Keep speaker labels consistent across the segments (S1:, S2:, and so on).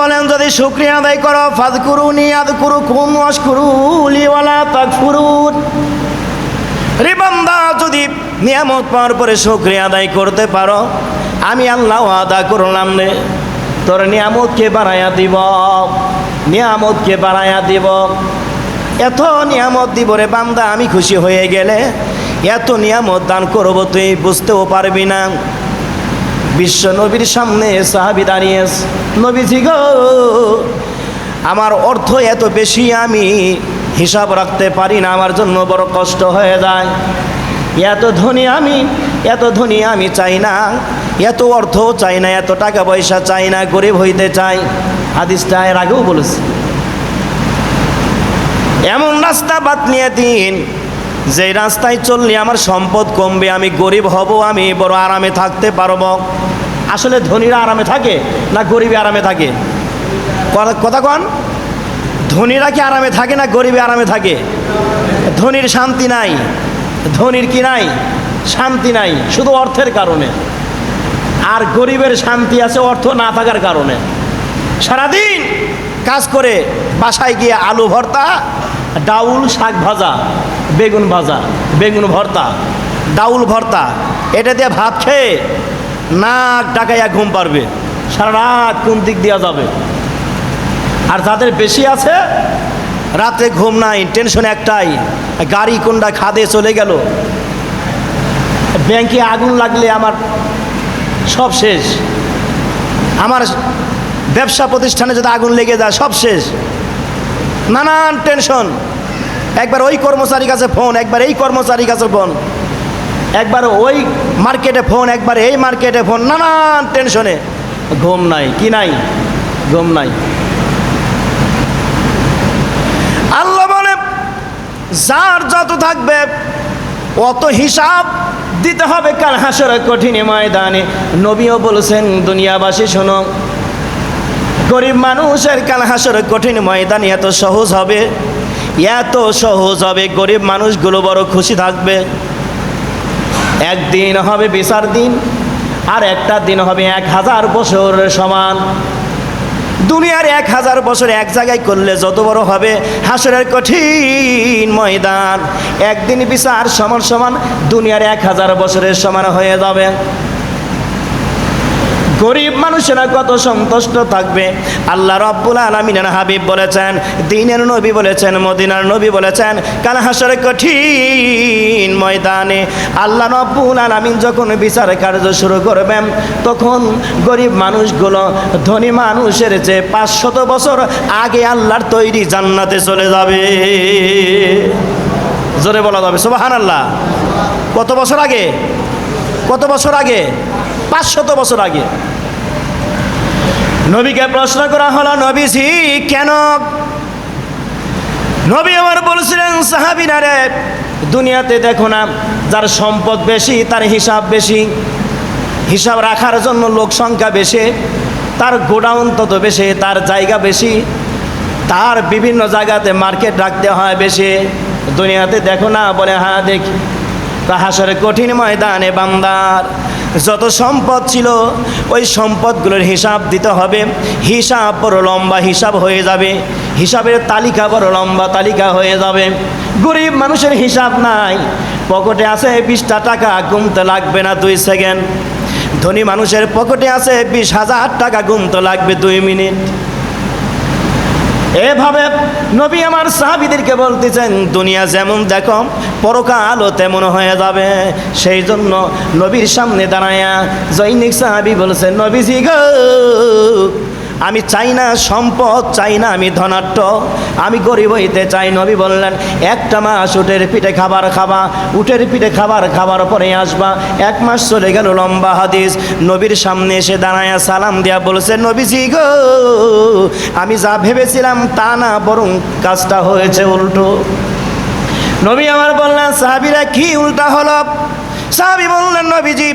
S1: বলেন, যদি শুক্রিয়া আদায় করো ফাদ করু নিয়াদ করু কুম ওয়াস করু লিওয়ালা তাক ফুরুন রিবান্দা, যদি নিয়ামত পাওয়ার পরে শুক্রিয়া আদায় করতে পারো, আমি আল্লাহ আদা করলাম রে। তোর নিয়ামতকে বাড়াইয়া দিব, নিয়ামতকে বাড়াইয়া দিব। এত নিয়ামত দিব রে বান্দা, আমি খুশি হয়ে গেলে, এত নিয়ামত দান করব, তুই বুঝতেও পারবি না। বিশ্ব নবীর সামনে সাহাবি দাঁড়িয়েছ, নবীজি গো, আমার অর্থ এত বেশি আমি হিসাব রাখতে পারি না, আমার জন্য বড় কষ্ট হয়ে যায়। এত ধনী আমি, এত ধনী আমি চাই না, এত অর্থ চাই না, এত টাকা পয়সা চাই না, গরিব হইতে চাই। হাদিসটা এর আগেও বলেছি। এমন রাস্তা বাদ নিয়ে দিন যে রাস্তায় চললে আমার সম্পদ কমবে, আমি গরিব হব, আমি বড় আরামে থাকতে পারব। আসলে ধনীরা আরামে থাকে না গরিবে আরামে থাকে? কথা- কন। ধনীরা কি আরামে থাকে না গরিবে আরামে থাকে? ধনীর শান্তি নাই। ধনীর কি নাই? শান্তি নাই, শুধু অর্থের কারণে। আর গরিবের শান্তি আছে, অর্থ না থাকার কারণে। সারাদিন কাজ করে, বাসায় গিয়ে আলু ভর্তা ডাউল শাক ভাজা, বেগুন ভাজা, বেগুন ভর্তা, ডাউল ভর্তা, এটা দিয়ে ভাত খেয়ে নাক ডাকাইয়া ঘুম পারবে সারা রাত কোন দিক দেওয়া যাবে? আর যাদের বেশি আছে, রাতে ঘুম নাই, টেনশন একটাই, গাড়ি কোনটা খাদে চলে গেল? ব্যাংকে আগুন লাগলে আমার সব শেষ। আমার ব্যবসা প্রতিষ্ঠানে যদি আগুন লেগে যায়, সব শেষ। নানান টেনশন। একবার ওই কর্মচারীর কাছে ফোন, একবার এই কর্মচারীর কাছে ফোন, একবার ওই মার্কেটে ফোন, একবার এই মার্কেটে ফোন, নানান টেনশনে। ঘুম নাই, কি নাই? ঘুম নাই। আল্লাহ বলে, যার যত থাকবে, অত হিসাব দিতে হবে কাল হাসর কঠিন ময়দানে। নবীও বলেছেন, দুনিয়াবাসী, শোনো গরিব মানুষের কাল হাসর কঠিন ময়দান, এত সহজ হবে? এত সহজ হবে, গরিব মানুষগুলো বড় খুশি থাকবে। একদিন হবে বিচার দিন, আর একটা দিন হবে এক হাজার বছর সমান। দুনিয়ার এক হাজার বছর এক জায়গায় করলে যত বড় হবে হাসরের কঠিন ময়দান। একদিন বিচার সমান সমান, দুনিয়ার এক হাজার বছরের সমান হয়ে যাবে। গরিব মানুষেরা কত সন্তুষ্ট থাকবে। আল্লাহ রব্বুল আলমিনের হাবিব বলেছেন, দিনের নবী বলেছেন, মদিনার নবী বলেছেন, কাল হাসর কঠিন ময়দানে আল্লাহ রব্বুল আলমিন যখন বিচার কার্য শুরু করবেন, তখন গরিব মানুষগুলো, ধনী মানুষের যে পাঁচশত বছর আগে আল্লাহর তৈরি জান্নাতে চলে যাবে। জোরে বলা যাবে সোবাহান আল্লাহ কত বছর আগে? কত বছর আগে? পাঁচশত বছর আগে। নবীকে প্রশ্ন করা হলো, নবীজি, কেন? নবী আমার বলছিলেন সাহাবিনা রে দুনিয়াতে দেখো না, যার সম্পদ বেশি, তার হিসাব বেশি। হিসাব রাখার জন্য লোক সংখ্যা বেশি, তার গোডাউন তত বেশি, তার জায়গা বেশি, তার বিভিন্ন জায়গাতে মার্কেট রাখতে হয় বেশি। দুনিয়াতে দেখো না বলে হ্যাঁ দেখি। হাসরে কঠিন ময়দানে বান্দার যত সম্পদ ছিল, ওই সম্পদগুলোর হিসাব দিতে হবে। হিসাব বড় লম্বা হিসাব হয়ে যাবে। হিসাবের তালিকা বড় লম্বা তালিকা হয়ে যাবে। গরিব মানুষের হিসাব নাই। পকেটে আছে বিশটা টাকা গুমতে লাগবে না দুই সেকেন্ড। ধনী মানুষের পকেটে আছে বিশ হাজার টাকা, গুনতে লাগবে দুই মিনিট। এভাবে নবী আমার সাহাবিদেরকে বলতেছেন, দুনিয়া যেমন দেখো, পরকালও তেমন হয়ে যাবে। সেই জন্য নবীর সামনে দাঁড়ায়া জৈনিক সাহাবি বলেছেন নবীজি গো আমি চাই না সম্পদ, চাই না আমি ধনাট্য আমি গরিব হইতে চাই, নবী বললেন, একটা মাস উটের পিঠে খাবার খাবা, উটের পিঠে খাবার খাবার পরে আসবা। এক মাস চলে গেল লম্বা হাদিস, নবীর সামনে এসে দাঁড়ায়া সালাম দিয়া বলছে, নবীজি গো, আমি যা ভেবেছিলাম তা না, বরং কাজটা হয়েছে উল্টো। নবী আমার বললেন, সাহাবিরা কি উল্টা হলো? সাহাবি বললেন, নবীজি,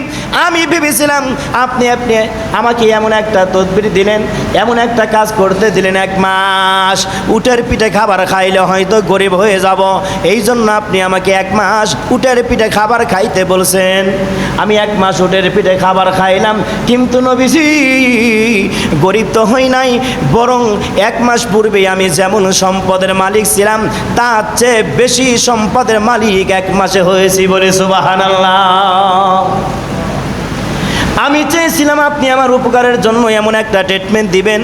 S1: আমি ভেবেছিলাম আপনি আপনি আমাকে এমন একটা তদবির দিলেন, এমন একটা কাজ করতে দিলেন এক মাস। উটের পিঠে খাবার খাইলে হয়তো গরিব হয়ে যাব। এই জন্য আপনি আমাকে এক মাস উটের পিঠে খাবার খাইতে বলছেন। আমি এক মাস উটের পিঠে খাবার খাইলাম, কিন্তু নবীজি, গরিব তো হই নাই, বরং এক মাস পূর্বে আমি যেমন সম্পদের মালিক ছিলাম, তার চেয়ে বেশি সম্পদের মালিক এক মাসে হয়েছি বলে সুবাহান আমি চেয়েছিলাম আপনি আমার উপকারের জন্য এমন একটা ট্রিটমেন্ট দিবেন।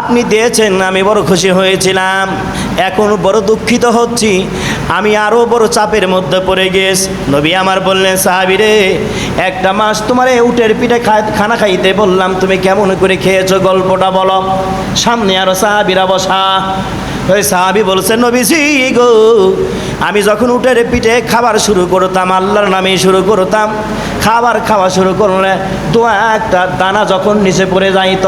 S1: আপনি দিয়েছেন, আমি বড় খুশি হয়েছিলাম। এখন বড় দুঃখিত হচ্ছি। আমি আরও বড় চাপের মধ্যে পড়ে গেছি। নবী আমার বললেন সাহাবিরে একটা মাস তোমার উটের পিঠে খানা খাইতে বললাম, তুমি কেমন করে খেয়েছো গল্পটা বলো। সামনে আরও সাহাবিরা বসা। ওই সাহাবি বলছেন নবীজি গো, আমি যখন উটের পিঠে খাবার শুরু করতাম, আল্লাহর নামে শুরু করতাম, খাবার খাওয়া শুরু করলে তো একটা দানা যখন নিচে পড়ে যাই যাইত,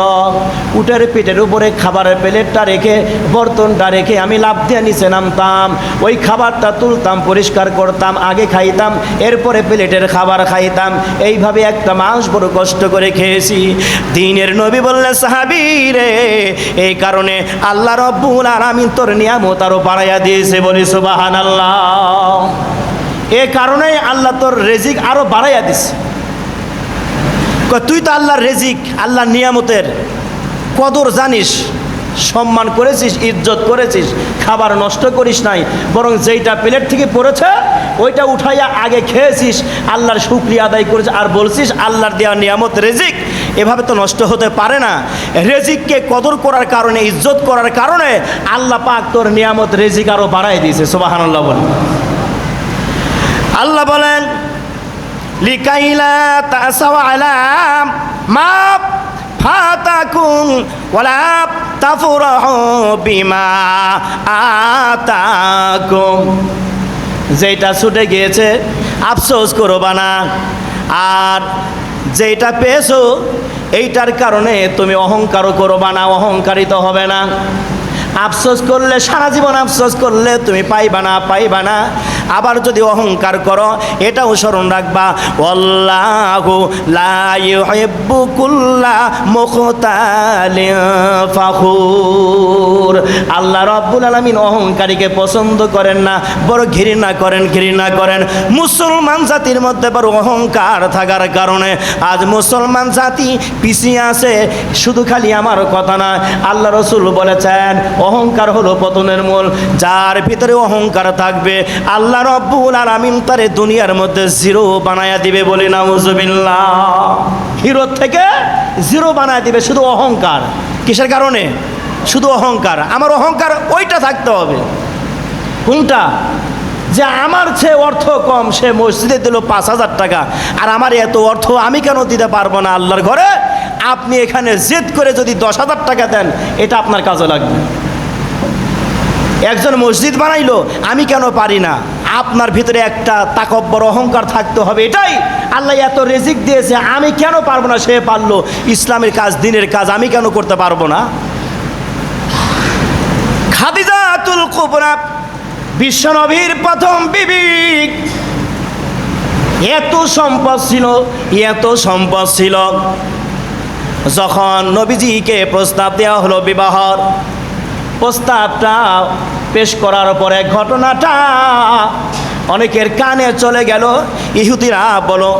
S1: উটের পিঠের উপরে খাবারের প্লেটটা রেখে, বর্তনটা রেখে আমি লাভ দিয়ে নিচে নামতাম। ওই খাবারটা তুলতাম, পরিষ্কার করতাম, আগে খাইতাম, এরপরে প্লেটের খাবার খাইতাম। এইভাবে একটা মাস বড় কষ্ট করে খেয়েছি। দিনের নবী বললে, সাহাবি রে, এই কারণে আল্লাহ রব্বুল আলামিন তোর নিয়ামত আরও বাড়াইয়া দিয়েছে বলি সুবাহান এ কারণেই আল্লাহ তোর রেজিক আরও বাড়াইয়া দিছে। তুই তো আল্লাহর রেজিক, আল্লাহর নিয়ামতের কদর জানিস, সম্মান করেছিস, ইজ্জত করেছিস, খাবার নষ্ট করিস নাই, বরং যেইটা প্লেট থেকে পড়েছে, ওইটা উঠাইয়া আগে খেয়েছিস, আল্লাহর শুক্রিয়া আদায় করেছিস আর বলছিস আল্লাহর দেওয়া নিয়ামত রেজিক এভাবে তো নষ্ট হতে পারে না। রেজিককে কদর করার কারণে, ইজ্জত করার কারণে আল্লাহ পাক তোর নিয়ামত রেজিক আরও বাড়াই দিয়েছে। সোবাহান্লাহ বলেন। আল্লাহ বলেন, লিকাইলা ওয়ালা বিমা যেটা ছুটে গিয়েছে, আফসোস করবা না আর যেটা পেয়েছ এইটার কারণে তুমি অহংকারও করবা না অহংকারিত হবে না। আফসোস করলে, সারা জীবন আফসোস করলে তুমি পাইবা না পাইবা না। আবার যদি অহংকার করো, এটাও স্মরণ রাখবা। অল্লাহু আল্লাহ রাব্বুল আলামিন অহংকারীকে পছন্দ করেন না, বড় ঘৃণা করেন ঘৃণা করেন। মুসলমান জাতির মধ্যে বড় অহংকার থাকার কারণে আজ মুসলমান জাতি পিছিয়ে আছে, শুধু খালি আমার কথা না আল্লাহ রসুল বলেছেন অহংকার হলো পতনের মূল। যার ভিতরে অহংকার থাকবে, আল্লাহ রব্বুল আলামিন তারে দুনিয়ার মধ্যে জিরো বানায়া দিবে বলে নাউজুবিল্লাহ। হিরো থেকে জিরো বানায় দিবে শুধু অহংকার। কিসের কারণে? শুধু অহংকার। আমার অহংকার ওইটা থাকতে হবে। কোনটা? যে আমার চেয়ে অর্থ কম, সে মসজিদে দিল পাঁচ হাজার টাকা। আর আমার এত অর্থ আমি কেন দিতে পারব না আল্লাহর ঘরে? আপনি এখানে জেদ করে যদি দশ হাজার টাকা দেন, এটা আপনার কাজে লাগবে। একজন মসজিদ বানাইলো, আমি কেন পারি না? আপনার ভিতরে একটা তাকব্বর, অহংকার থাকতে হবে, এটাই আল্লাহ এত রেজিক দিয়েছে, আমি কেন পারব না? সে পারল, ইসলামের কাজ, দিনের কাজ, আমি কেন করতে পারব না? খাদিজাতুল কুবরা বিশ্বনবীর প্রথম বিবি। এত সম্পদ ছিল, এত সম্পদ ছিল। যখন নবীজিকে প্রস্তাব দেওয়া হলো বিবাহর প্রস্তাবটা পেশ করার পরে ঘটনাটা অনেকের কানে চলে গেল। ইহুদিরা বলো,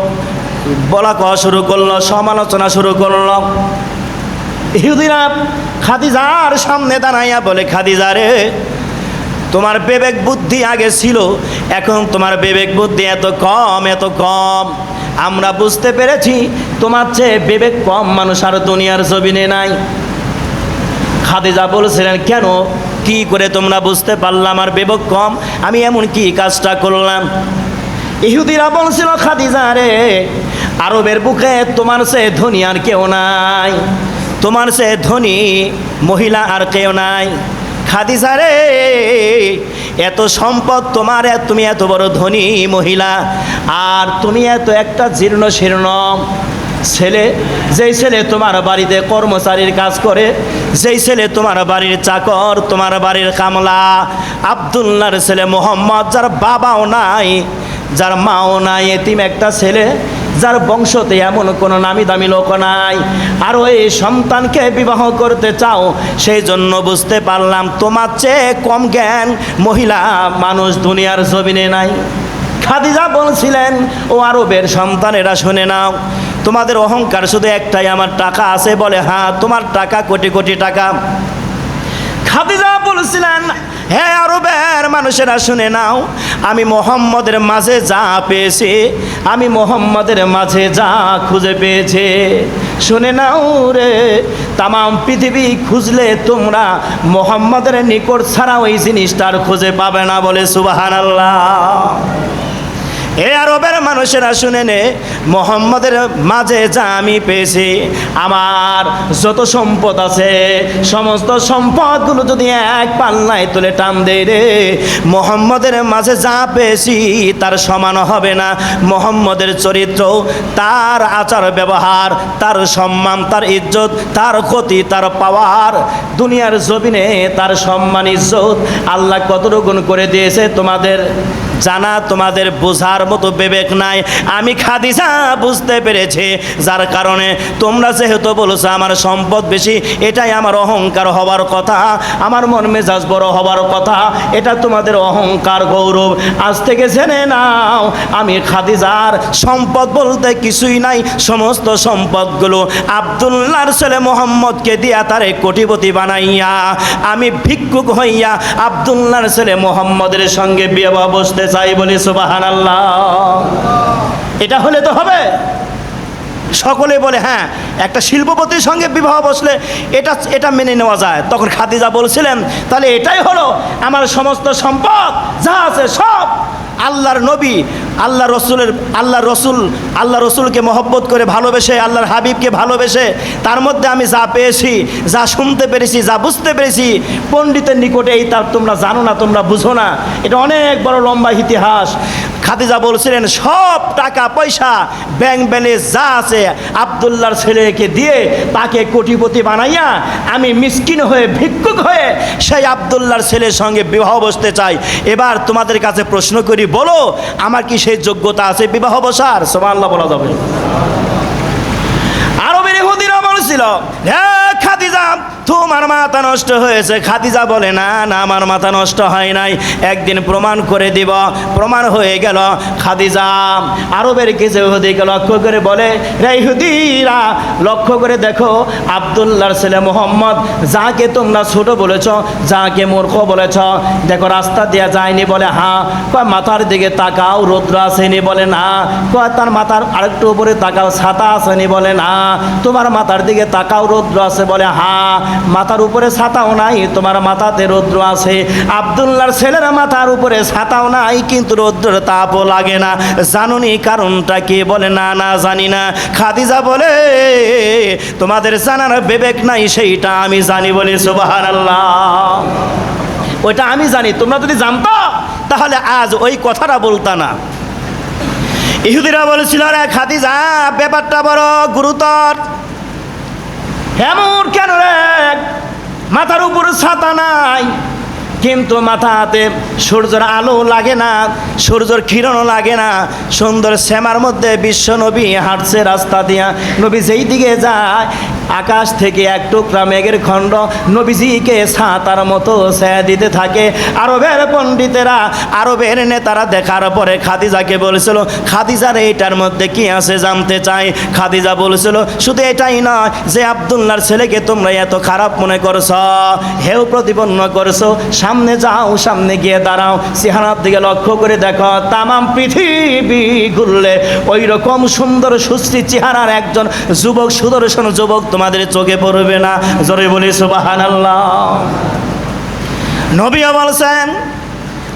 S1: বলা কওয়া শুরু করল, সমালোচনা শুরু করল। ইহুদিরা খাদিজার সামনে দাঁড়াইয়া বলে, খাদিজা রে, তোমার বিবেক বুদ্ধি আগে ছিল, এখন তোমার বিবেক বুদ্ধি এত কম এত কম। আমরা বুঝতে পেরেছি, তোমার চেয়ে বিবেক কম মানুষ আর দুনিয়ার জমিনে নাই। খাদিজা বলছিলেন, কেন? কি করে তোমরা বুঝতে পারলাম আর বিবেক কম আমি এমন কি কাজটা করলাম? ইহুদিরা বলছিল, খাদিজা রে, আরবের বুকে তোমার সে ধনী আর কেউ নাই। তোমার সে ধনী মহিলা আর কেউ নাই। খাদিজা রে, এত সম্পদ তোমার, তুমি এত বড় ধনী মহিলা, আর তুমি এত একটা জীর্ণ শীর্ণ ছেলে, যেই ছেলে তোমার বাড়িতে কর্মচারীর কাজ করে, যেই ছেলে তোমার বাড়ির চাকর, তোমার বাড়ির কামলা আবদুল্লার ছেলে মোহাম্মদ, যার বাবাও নাই, যার মাও নাই, এতিম একটা ছেলে, যার বংশতে এমন কোনো নামি দামি লোক নাই, আর ওই সন্তানকে বিবাহ করতে চাও সেই জন্য বুঝতে পারলাম তোমার চেয়ে কম জ্ঞান মহিলা মানুষ দুনিয়ার জমিনে নাই। খাদিজা বলছিলেন, ও আরবের সন্তানেরা শুনে নাও। তোমাদের অহংকার শুধু একটাই, আমার টাকা আছে বলে। হ্যাঁ তোমার টাকা কোটি কোটি টাকা। খাদিজা বলছিলেন, হে আরবের মানুষেরা, শুনে নাও, আমি মোহাম্মদের মাঝে যা পেয়েছি, আমি মোহাম্মদের মাঝে যা খুঁজে পেয়েছে। শুনে নাও রে তাম পৃথিবী খুঁজলে তোমরা মোহাম্মদের নিকট ছাড়া ওই জিনিসটার খুঁজে পাবে না বলে সুবাহান আল্লাহ এ আরবের মানুষেরা শুনে নে, মোহাম্মদের মাঝে যা আমি পেয়েছি, আমার যত সম্পদ আছে, সমস্ত সম্পদগুলো যদি এক পাল্লায় তুলে টান দেয় রে, মোহাম্মদের মাঝে যা পেয়েছি তার সমান হবে না। মোহাম্মদের চরিত্র, তার আচার ব্যবহার, তার সম্মান, তার ইজ্জত, তার ক্ষতি, তার পাওয়ার, দুনিয়ার জমিনে তার সম্মান, ইজ্জত আল্লাহ কতটুকুন করে দিয়েছে তোমাদের? জানা তোমাদের বোঝার মতো বিবেক নাই। আমি খাদিজা বুঝতে পেরেছি, যার কারণে তোমরা যেহেতু বলেছ আমার সম্পদ বেশি, এটাই আমার অহংকার হবার কথা, আমার মন মেজাজ বড় হবার কথা, এটা তোমাদের অহংকার গৌরব। আজ থেকে জেনে নাও, আমি খাদিজার সম্পদ বলতে কিছুই নাই, সমস্ত সম্পদগুলো আবদুল্লাহর ছেলে মোহাম্মদকে দিয়া তারে কোটিপতি বানাইয়া, আমি ভিক্ষুক হইয়া আবদুল্লাহর ছেলে মোহাম্মদের সঙ্গে বিয়ে বসতে চাই বলি সুবাহান এটা হলে তো হবে। সকলে বলে হ্যাঁ একটা শিল্পপতির সঙ্গে বিবাহ বসলে এটা এটা মেনে নেওয়া যায়। তখন খাদিজা বলছিলেন, তাহলে এটাই হলো আমার সমস্ত সম্পদ, যা আছে সব আল্লাহর নবী আল্লাহ রসুলের আল্লাহ রসুল আল্লাহ রসুলকে মহব্বত করে ভালোবেসে, আল্লাহর হাবিবকে ভালোবেসে, তার মধ্যে আমি যা পেয়েছি, যা শুনতে পেরেছি, যা বুঝতে পেরেছি, পণ্ডিতের নিকটে এই তার তোমরা জানো না, তোমরা বুঝো না। এটা অনেক বড় লম্বা ইতিহাস। খাদিজা বলছিলেন, সব টাকা পয়সা ব্যাংক ব্যালেন্স যা আছে আবদুল্লাহর ছেলেকে দিয়ে তাকে কোটিপতি বানাইয়া আমি মিসকিন হয়ে, ভিক্ষুক হয়ে সেই আবদুল্লাহর ছেলের সঙ্গে বিবাহ বসতে চাই। এবার তোমাদের কাছে প্রশ্ন করি, বলো, আমার কি সেই যোগ্যতা আছে বিবাহ বসার? সোমাল্লাহ বলা যাবে। আরবের ইহুদিরা বলছিল, হে খাদিজা তোমার মাথা নষ্ট হয়েছে। খাদিজা বলে, না না, আমার মাথা নষ্ট হয় নাই। একদিন প্রমাণ করে দিব। প্রমাণ হয়ে গেল খাদিজা। আরবের কিছু ইহুদিকে লক্ষ্য করে বলে, রে ইহুদিরা, লক্ষ্য করে দেখো, আবদুল্লাহর ছেলে মোহাম্মদ, যাকে তোমরা ছোট বলেছ, যাকে মূর্খ বলেছ, দেখো, রাস্তা দেওয়া যায়নি বলে হ্যাঁ কয়, মাথার দিকে তাকাও, রৌদ্র আসেনি বলে, না, কয়, তার মাথার আরেকটু উপরে তাকাও, ছাতা আসেনি বলে, না, তোমার মাথার দিকে তাকাও, রৌদ্র আছে বলে হ্যাঁ মাথার উপরে ছাতাও নাই, তোমার মাথাতে রৌদ্র আছে। আবদুল্লাহর ছেলের মাথার উপরে ছাতাও নাই, কিন্তু রৌদ্রের তাপও লাগে না। জানুনি কারণটা কে বলে? না না, জানি না। খাদিজা বলে, তোমাদের জানার বিবেক নাই, সেইটা আমি জানি বলে সুবাহান আল্লাহ ওইটা আমি জানি, তোমরা যদি জানতো, তাহলে আজ ওই কথাটা বলতা না। ইহুদিরা বলেছিল রে খাদিজা, ব্যাপারটা বড় গুরুতর। এমন কেন রে? মাথার উপর ছাতা নাই। কিন্তু মাথা হাতে সূর্যের আলো লাগে না, সূর্যের কিরণও লাগে না। সুন্দর শ্যামার মধ্যে বিশ্ব নবী হাঁটছে রাস্তা দিয়া। নবী যেই দিকে যায়, আকাশ থেকে এক টুকরা মেঘের খণ্ড নবীজিকে ছাতার মতো ছায়া দিতে থাকে। আরবের পণ্ডিতেরা, আরবের নেতারা দেখার পরে খাদিজাকে বলেছিল, খাদিজার এইটার মধ্যে কি আছে জানতে চাই? খাদিজা বলেছিল, শুধু এটাই নয়, যে আবদুল্লার ছেলেকে তোমরা এত খারাপ মনে করছ হেউ প্রতিপন্ন করছ সামনে যাও, সামনে গিয়ে দাঁড়াও। সিহানার দিকে লক্ষ্য করে দেখো, তামাম পৃথিবী ঘুরলে। ওই রকম সুন্দর, সুশ্রী চেহারার একজন যুবক, সুদর্শন যুবক তোমাদের চোখে পড়বে না। জোরে বলি সুবাহান নবীও বলছেন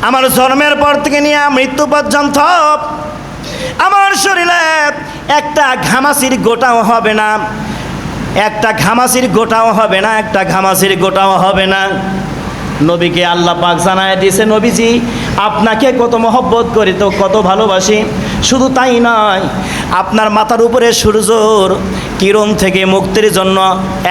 S1: আমার জন্মের পর থেকে নিয়ে মৃত্যু পর্যন্ত আমার শরীরে একটা ঘামাসির গোটাও হবে না। একটা ঘামাসির গোটাও হবে না, একটা ঘামাসির গোটাও হবে না। নবীকে আল্লাহ পাক জানায় দিয়েছে, নবীজি, আপনাকে কত মহব্বত করি, তো কত ভালোবাসি। শুধু তাই নয়, আপনার মাথার উপরে সূর্যর কিরণ থেকে মুক্তির জন্য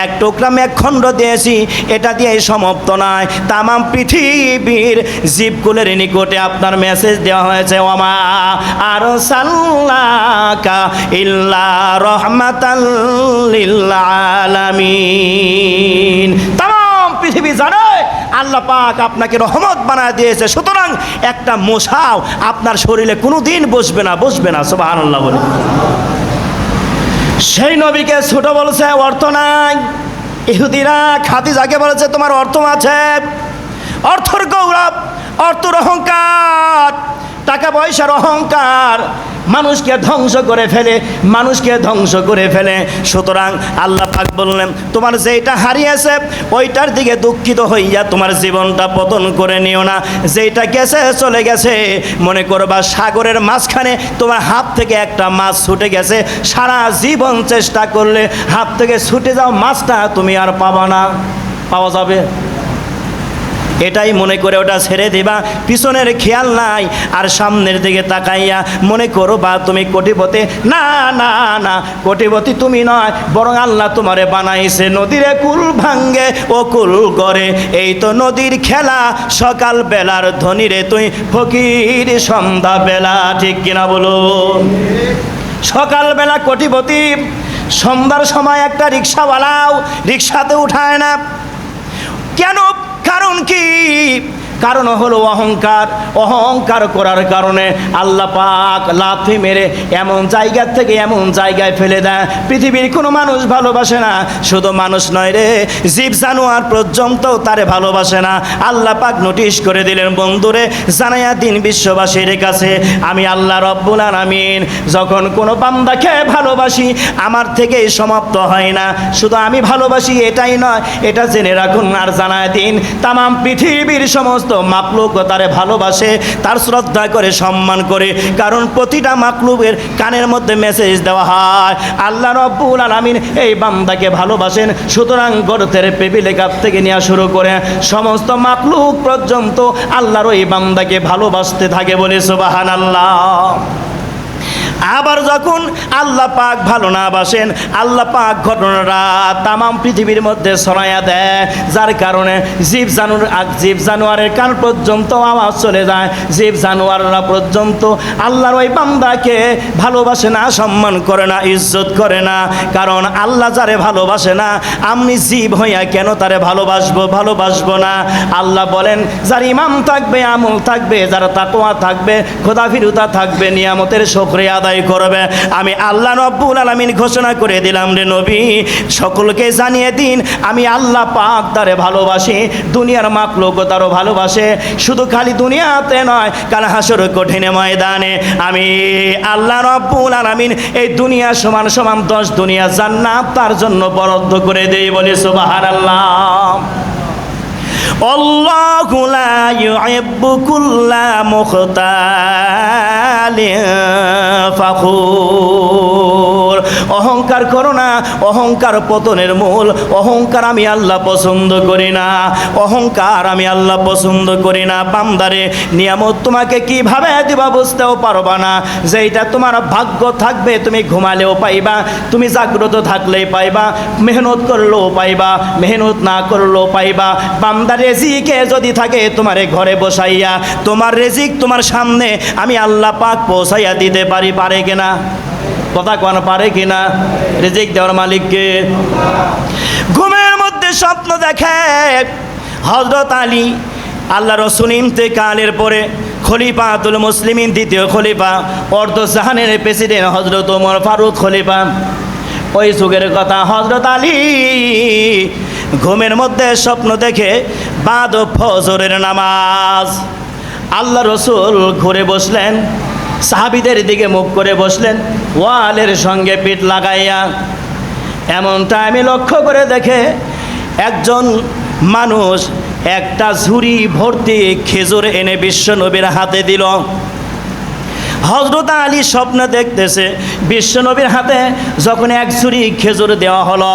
S1: এক টুকরা মেঘখণ্ড দিয়েছি, এটা দিয়ে সমাপ্ত নয়। তামাম পৃথিবীর জীবকুলের নিকটে আপনার মেসেজ দেওয়া হয়েছে ওমা আর সাল্লাকা ইল্লা রহমাতাল্লিল আলামিন। পৃথিবী জানে। আল্লাহ পাক আপনাকে রহমত বানায় দিয়েছে। সুতরাং একটা মশাও আপনার শরীরে কোনো দিন বসবে না বসবে না সব আল্লাহ বলে সেই নবীকে ছোট বলছে, অর্থ নাই। ইহুদিরা, খাদিজাকে বলেছে, তোমার অর্থ আছে। অর্থর গৌরব, অর্থর অহংকার টাকা পয়সার অহংকার মানুষকে ধ্বংস করে ফেলে, মানুষকে ধ্বংস করে ফেলে। সুতরাং আল্লাহ পাক বললেন, তোমার যেটা হারিয়েছে, ওইটার দিকে দুঃখিত হইয়া তোমার জীবনটা পতন করে নিও না। যেটা গেছে, চলে গেছে। মনে করবা সাগরের মাঝখানে তোমার হাত থেকে একটা মাছ ছুটে গেছে। সারা জীবন চেষ্টা করলে হাত থেকে ছুটে যাও মাছটা তুমি আর পাবা না। পাওয়া যাবে? এটাই মনে করে ওটা ছেড়ে দিবা। পিছনের খেয়াল নাই, আর সামনের দিকে তাকাইয়া মনে করো বা তুমি কোটিপতি। না না না, কোটিপতি তুমি নয়, বরং আল্লাহ তোমারে বানাইছে নদীরে কুল ভাঙ্গে ও কুল করে এই তো নদীর খেলা সকাল বেলার ধনীরে তুই ফকির সন্ধ্যা বেলা ঠিক কিনা বলো? সকালবেলা কোটিপতি, সন্ধ্যার সময় একটা রিক্সাওয়ালাও রিক্সাতে উঠায় না। কেন কারণ কি? কারণ হলো অহংকার। অহংকার করার কারণে আল্লাহ পাক লাথি মেরে এমন জায়গা থেকে এমন জায়গায় ফেলে দেয় পৃথিবীর কোনো মানুষ ভালোবাসে না। শুধু মানুষ নয় রে, জীব জানোয়ার পর্যন্ত তারে ভালোবাসে না। আল্লাহ পাক নোটিশ করে দিলেন, বন্ধুরে জানাইয়া দিন বিশ্ববাসীর কাছে, আমি আল্লাহ রব্বুল আলামিন, যখন কোনো বান্দাকে ভালোবাসি, আমার থেকেই সমাপ্ত হয় না। শুধু আমি ভালোবাসি, এটাই নয়, এটা জেনে রাখুন আর জানায় দিন, তামাম পৃথিবীর সমস্ত মাকলুক তারে ভালোবাসে, তার শ্রদ্ধা করে, সম্মান করে। কারণ প্রতিটা মাকলুকের কানের মধ্যে মেসেজ দেওয়া হয়, আল্লাহ রব্বুল আলামিন এই বান্দাকে ভালোবাসেন, সুতরাং গর্তের পেবিলে কাপ থেকে নেওয়া শুরু করে। সমস্ত মাকলুক পর্যন্ত আল্লাহর এই বান্দাকে ভালোবাসতে থাকে বলে সুবাহান আল্লাহ আবার যখন আল্লাহ পাক ভালো না বাসেন, আল্লাহ পাক ঘটনাটা তামাম পৃথিবীর মধ্যে ছড়াইয়া দেয়, যার কারণে জীব জানুর জীব জানোয়ারের কান পর্যন্ত আওয়াজ চলে যায়। জীব জানোয়াররা পর্যন্ত আল্লাহর ওই বান্দাকে ভালোবাসে না, সম্মান করে না, ইজ্জত করে না। কারণ আল্লাহ যারে ভালোবাসে না, আমি জীব হইয়া কেন তারে ভালোবাসবো ভালোবাসবো না? আল্লাহ বলেন, যার ইমাম থাকবে, আমল থাকবে, যার তাকোয়া থাকবে খোদা ফিরুতা থাকবে, নিয়ামতের সক্রিয় আদায় করবে। আমি আল্লাহ রব্বুল আলামিন ঘোষণা করে দিলাম রে নবী, সকলকে জানিয়ে দিন, আমি আল্লাহ পাক তারে ভালোবাসি, দুনিয়ার মাকলোক তারও ভালোবাসে, শুধু খালি দুনিয়াতে নয়, কাল হাসর কঠিনে ময়দানে। আমি আল্লাহ রব্বুল আলামিন এই দুনিয়া সমান সমান দশ দুনিয়া জান্নাত তার জন্য বরাদ্দ করে দেই বলে সুবহানাল্লাহ। الله لا يحب كل مختال فخور অহংকার করো না, অহংকার পতনের মূল, অহংকার আমি আল্লাহ পছন্দ করি না, অহংকার আমি আল্লাহ পছন্দ করি না। বান্দারে, নিয়ামত তোমাকে কীভাবে দিবা বুঝতেও পারবা না। যেটা তোমার ভাগ্য থাকবে, তুমি ঘুমালেও পাইবা, তুমি জাগ্রত থাকলেই পাইবা, মেহনত করলেও পাইবা, মেহনত না করলেও পাইবা। বান্দা রেজিকে যদি থাকে, তোমারে ঘরে বসাইয়া, তোমার রেজিক তোমার সামনে আমি আল্লাহ পাক পৌঁছাইয়া দিতে পারি, পারে কিনা? কথা কোন পারে কিনা? রেজিক দেওয়ার মালিককে। ঘুমের মধ্যে স্বপ্ন দেখে হজরত আলী আল্লাহ রসুল ইন্তেকালের পরে খলিফা আতুল মুসলিমিন, দ্বিতীয় খলিফা, অর্ধ জাহানের প্রেসিডেন্ট হজরত ওমর ফারুক খলিফা। ওই যুগের কথা হজরত আলী ঘুমের মধ্যে স্বপ্ন দেখে বাদ ফজরের নামাজ। আল্লাহ রসুল ঘুরে বসলেন। সাহাবিদের দিকে মুখ করে বসলেন, ওয়ালের সঙ্গে পিঠ লাগাইয়া। এমনটা আমি লক্ষ্য করে দেখে একজন মানুষ একটা ঝুড়ি ভর্তি খেজুর এনে বিশ্ব নবীর হাতে দিল। হজরত আলী স্বপ্ন দেখতেছে, বিশ্বনবীর হাতে যখন এক ঝুড়ি খেজুর দেওয়া হলো,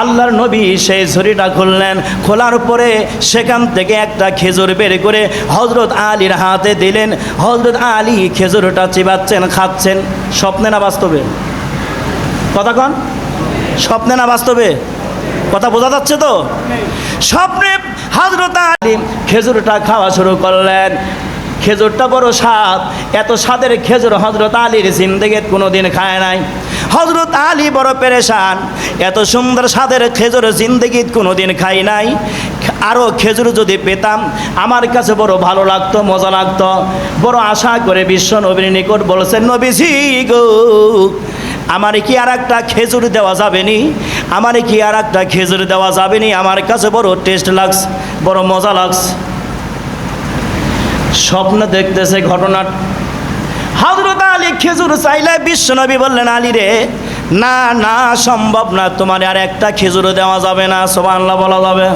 S1: আল্লাহর নবী সেই ঝুড়িটা খুললেন, খোলার পরে সেখান থেকে একটা খেজুর বের করে হজরত আলীর হাতে দিলেন। হজরত আলী খেজুরটা চিবাচ্ছেন, খাচ্ছেন। স্বপ্নে না বাস্তবে? কথা কন। স্বপ্নে না বাস্তবে? কথা বোঝা যাচ্ছে তো? স্বপ্নে হজরত আলী খেজুরটা খাওয়া শুরু করলেন। খেজুরটা বড় স্বাদ। এত স্বাদের খেজুর হজরত আলীর জিন্দগিতে কোনো দিন খায় নাই। হজরত আলী বড় পেরেশান। এত সুন্দর স্বাদের খেজুর জিন্দগিত কোনো দিন খাই নাই। আরও খেজুর যদি পেতাম, আমার কাছে বড় ভালো লাগতো, মজা লাগতো। বড় আশা করে বিশ্ব নবীর নিকট বলেছেন, নবীজি গো, আমারে কি আর একটা খেজুর দেওয়া যাবে নি আমার কি আর একটা খেজুর দেওয়া যাবে নি আমার কাছে বড় টেস্ট লাগছে, বড় মজা লাগছে। স্বপ্ন দেখতেছে ঘটনা হজরত আলী খেজুর চাইলে বিশ্বনবী বললেন, আলী রে, না না, সম্ভব না, তোমার আর একটা খেজুরও দেওয়া যাবে না সোমান্লা বলা যাবে।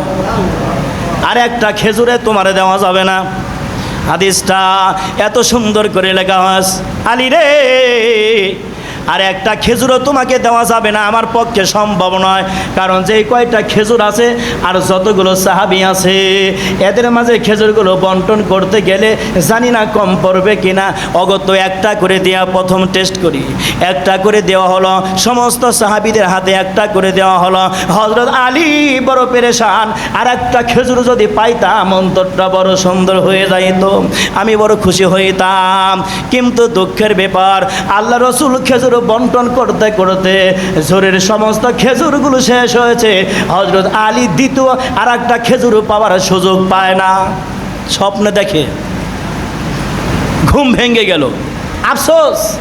S1: আর একটা খেজুরে তোমারে দেওয়া যাবে না। হাদিসটা এত সুন্দর করে লেখা হাস আলী রে আর একটা খেজুরও তোমাকে দেওয়া যাবে না, আমার পক্ষে সম্ভব নয়। কারণ যে কয়টা খেজুর আছে আর যতগুলো সাহাবি আছে, এদের মাঝে খেজুরগুলো বন্টন করতে গেলে জানি না কম পড়বে কিনা। অগত একটা করে দেওয়া প্রথম টেস্ট করি। একটা করে দেওয়া হলো, সমস্ত সাহাবিদের হাতে একটা করে দেওয়া হলো। হজরত আলী বড় পেরেশান, আর একটা খেজুর যদি পাইতাম, অন্তরটা বড় সুন্দর হয়ে যাইত। আমি বড় খুশি হইতাম। কিন্তু দুঃখের ব্যাপার, আল্লাহ রসুল খেজুর বন্টন করতে করতে ঝোরের সমস্ত খেজুরগুলো শেষ হয়েছে। হজরত আলী দ্বিতীয় আর একটা খেজুর পাওয়ার সুযোগ পায় না। স্বপ্নে দেখে। ঘুম ভেঙে গেল। আফসোস!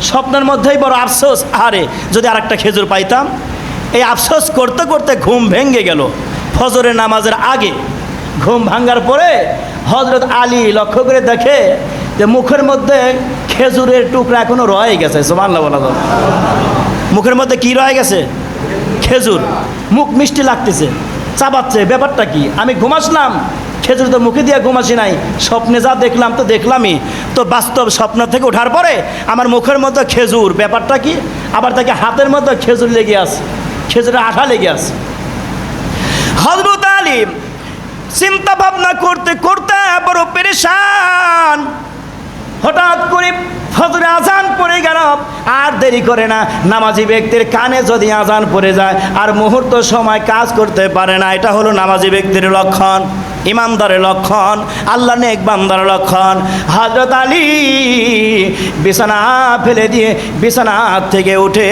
S1: স্বপ্নের মধ্যেই বড় আফসোস। আরে, যদি আর একটা খেজুর পাইতাম। এই আফসোস করতে করতে ঘুম ভেঙে গেল। ফজরের নামাজের আগে ঘুম ভাঙ্গার পরে হজরত আলী লক্ষ্য করে দেখে যে মুখের মধ্যে খেজুরের টুকরা এখনও রয়ে গেছে সোমান্লা বলা যাবে মুখের মধ্যে কি রয়ে গেছে? খেজুর। মুখ মিষ্টি লাগতেছে, চাবাচ্ছে। ব্যাপারটা কি? আমি ঘুমাসলাম, খেজুর তো মুখে দিয়ে ঘুমাসি নাই, স্বপ্নে যা দেখলাম তো দেখলামই। তো বাস্তব স্বপ্ন থেকে ওঠার পরে আমার মুখের মধ্যে খেজুর, ব্যাপারটা কি? আবার তাকে হাতের মধ্যে খেজুর লেগে আছে, খেজুরের আঠা লেগে আছে। হজরত আলিম চিন্তা ভাবনা করতে করতে বড় পেরেশান হঠাৎ করে ফজরে আজান পড়ে গেল, আর দেরি করে না। নামাজি ব্যক্তির কানে যদি আজান পড়ে যায়, আর মুহূর্ত সময় কাজ করতে পারে না, এটা হলো নামাজি ব্যক্তির লক্ষণ। ইমানদারের লক্ষণ, আল্লাহ নেক বান্দার লক্ষণ। হজরত আলী বিছানা ফেলে দিয়ে বিছানা থেকে উঠে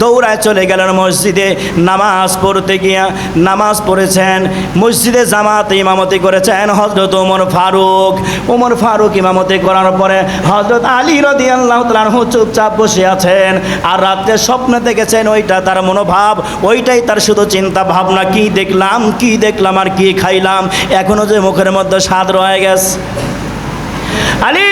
S1: দৌড়ায় চলে গেলেন মসজিদে। নামাজ পড়তে গিয়া নামাজ পড়েছেন, মসজিদে জামাত ইমামতি করেছেন হজরত ওমর ফারুক। ওমর ফারুক ইমামতি করার পরে হজরত আলী রদি আল্লাহ তালু চুপচাপ বসে আছেন আর রাত্রে স্বপ্নে দেখেছেন ওইটা তার মনোভাব, ওইটাই তার শুধু চিন্তা ভাবনা, কি দেখলাম কি দেখলাম আর কি খাইলাম, এখনও যে মুখের মধ্যে স্বাদ রয়ে গেছে। আলী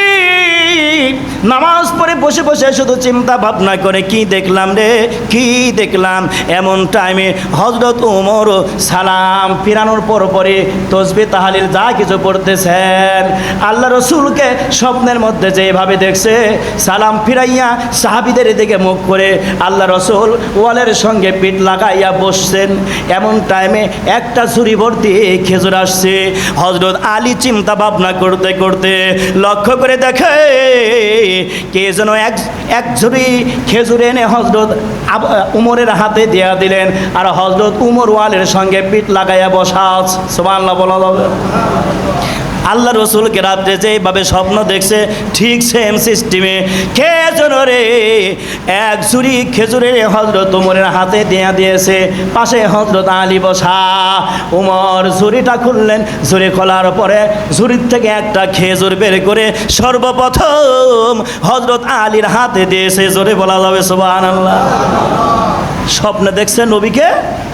S1: নামাজ পড়ে বসে বসে শুধু চিন্তা ভাবনা করে, কি দেখলাম রে? কি দেখলাম? এমন টাইমে হজরত উমর সালাম ফিরানোর পর পরে তসবি তাহালির যা কিছু পড়তেছেন, আল্লাহ রসুলকে স্বপ্নের মধ্যে যেভাবে দেখছে, সালাম ফিরাইয়া সাহাবিদের দিকে মুখ করে আল্লাহ রসুল ওয়ালের সঙ্গে পিঠ লাগাইয়া বসছেন। এমন টাইমে একটা ছুরি ভর্তি খেজুর আসছে। হজরত আলী চিন্তা ভাবনা করতে করতে লক্ষ্য করে দেখে কে যেন এক এক ঝুড়ি খেজুর এনে হজরত উমরের হাতে দেয়া দিলেন। আর হজরত উমর ওয়ালের সঙ্গে পিঠ লাগাইয়া বসা সোমাল্লা বলা যাবে। আল্লাহ রসুলকে রাত্রে যেভাবে স্বপ্ন দেখছে, ঠিক সেম সিস্টেমে খেজুর রে, এক ঝুড়ি খেজুরের হজরত উমরের হাতে দেয়া দিয়েছে। পাশে হজরত আলী বসা, উমর ঝুড়িটা খুললেন, ঝুড়ি খোলার পরে ঝুড়ির থেকে একটা খেজুর বের করে সর্বপ্রথম হজরত আলীর হাতে দিয়েছে। জোরে বলা যাবে সুবাহ আল্লাহ স্বপ্নে দেখছে নবীকে,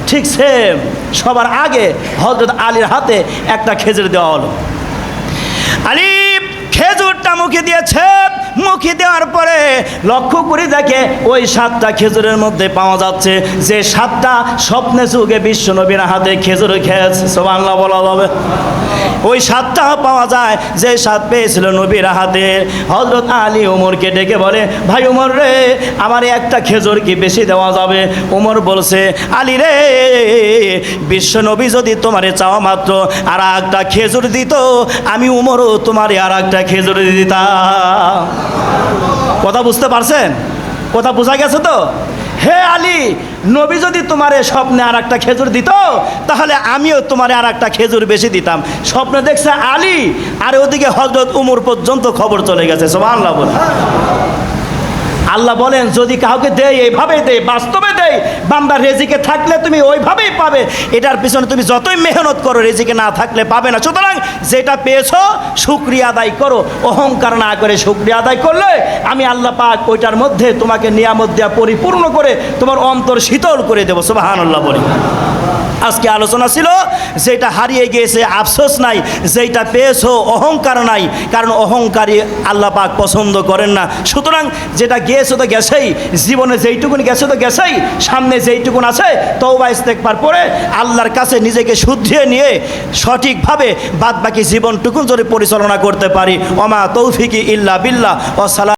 S1: ঠিক সেম সবার আগে হজরত আলীর হাতে একটা খেজুর দেওয়া হলো। আলী খেজুরটা মুখে দিয়েছে। মুখে দেওয়ার পরে লক্ষ্য করে দেখে ওই সাতটা খেজুরের মধ্যে পাওয়া যাচ্ছে। যে সাতটা স্বপ্নে যুগে বিশ্ব নবীর হাতে খেজুর খেয়েছে বাংলা বলা যাবে। ওই সাতটা পাওয়া যায়, যে সাত পেয়েছিল নবীর হাতে। হজরত আলী উমরকে ডেকে বলে, ভাই উমর রে, আমার একটা খেজুর কি বেশি দেওয়া যাবে? উমর বলছে, আলী রে, বিশ্ব নবী যদি তোমারে চাওয়া মাত্র আর একটা খেজুর দিত, আমি উমরও তোমারে আর একটা খেজুর দিতাম। কথা বুঝতে পারছেন? কথা বোঝা গেছে তো? হে আলী, নবী যদি তোমার স্বপ্নে আর একটা খেজুর দিত, তাহলে আমিও তোমার আর একটা খেজুর বেশি দিতাম। স্বপ্নে দেখছে আলী, আর ওদিকে হজরত উমর পর্যন্ত খবর চলে গেছে। সব বলে আল্লাহ বলেন, যদি কাউকে দেয় এইভাবে দেয় বাস্তবে দেয় বান্দা রেজিকে থাকলে তুমি ওইভাবেই পাবে। এটার পিছনে তুমি যতই মেহনত করো, রেজিকে না থাকলে পাবে না। সুতরাং যেটা পেয়েছ, শুক্রিয়া আদায় করো। অহংকার না করে শুক্রিয়া আদায় করলে আমি আল্লাহ পাক ওইটার মধ্যে তোমাকে নিয়ামত দেওয়া পরিপূর্ণ করে তোমার অন্তর শীতল করে দেবো। সুবাহান আল্লাহ বলি। আজকে আলোচনা ছিল, যেটা হারিয়ে গিয়েছে, আফসোস নাই, যেটা পেয়েছ, অহংকার নাই, কারণ অহংকারী আল্লাহ পাক পছন্দ করেন না। সুতরাং যেটা গিয়েছে তো গেছেই, জীবনে যেইটুকুন গেছে তো গেছেই, সামনে যেইটুকুন আছে তৌবা ইস্তেকবার পরে আল্লাহর কাছে নিজেকে শুদ্ধিয়ে নিয়ে সঠিকভাবে বাদ বাকি জীবনটুকুন যদি পরিচালনা করতে পারি। অমা তৌফিকি ইল্লা বিল্লাহ ও সালাম।